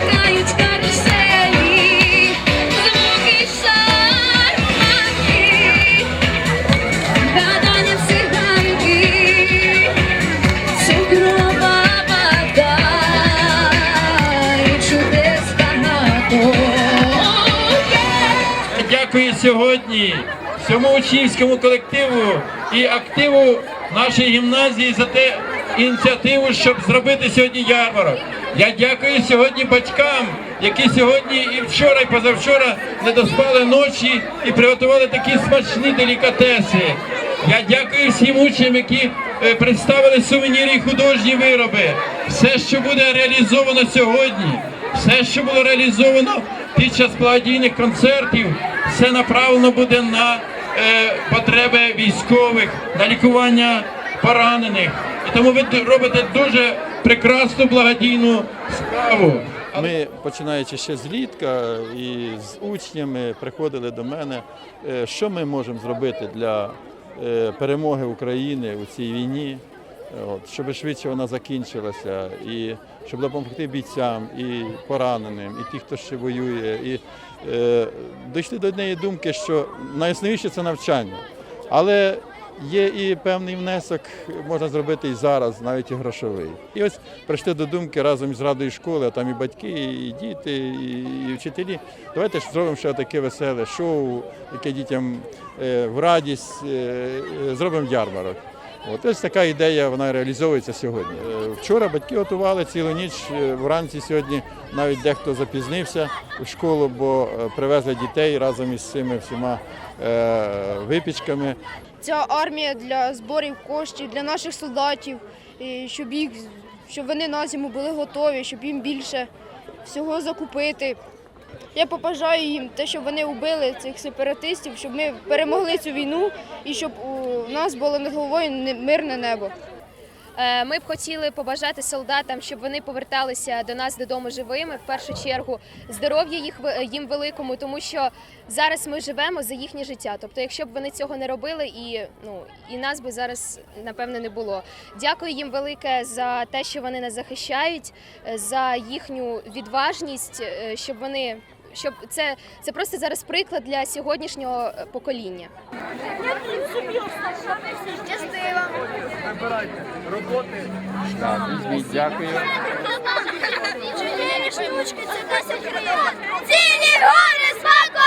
чекають каруселі, другий шар магії, гадання всіх гайки, цукрова вода і. Дякую сьогодні всьому учнівському колективу і активу нашої гімназії за те ініціативу, щоб зробити сьогодні ярмарок. Я дякую сьогодні батькам, які сьогодні і вчора, і позавчора не доспали ночі і приготували такі смачні делікатеси. Я дякую всім учням, які е, представили сувеніри і художні вироби. Все, що буде реалізовано сьогодні, все, що було реалізовано під час благодійних концертів, все направлено буде на е, потреби військових, на лікування поранених. І тому ви робите дуже прекрасну благодійну справу. Ми, починаючи ще з літка і з учнями, приходили до мене, е, що ми можемо зробити для е, перемоги України у цій війні, от, щоб швидше вона закінчилася, і щоб допомогти бійцям, і пораненим, і ті, хто ще воює. І е, дійшли до однієї думки, що найосновніше це навчання. Але Є і певний внесок, можна зробити і зараз, навіть і грошовий. І ось прийшли до думки разом із радою школи, а там і батьки, і діти, і, вчителі. Давайте ж зробимо ще таке веселе шоу, яке дітям е, в радість, е, е, зробимо ярмарок. От ось така ідея вона реалізовується сьогодні. Вчора батьки готували цілу ніч. Вранці сьогодні навіть дехто запізнився у школу, бо привезли дітей разом із цими всіма випічками. Ця армія для зборів коштів для наших солдатів, щоб їх щоб вони на зиму були готові, щоб їм більше всього закупити. Я побажаю їм те, щоб вони вбили цих сепаратистів, щоб ми перемогли цю війну і щоб у нас було над головою не- мирне небо. Е, Ми б хотіли побажати солдатам, щоб вони поверталися до нас додому живими. В першу чергу здоров'я їх їм великому, тому що зараз ми живемо за їхнє життя. Тобто, якщо б вони цього не робили, і ну і нас би зараз напевне не було. Дякую їм велике за те, що вони нас захищають, е, за їхню відважність, е, щоб вони. Щоб це, це просто зараз приклад для сьогоднішнього покоління. покоління. роботи візьміть, дякую. Цілі гори свату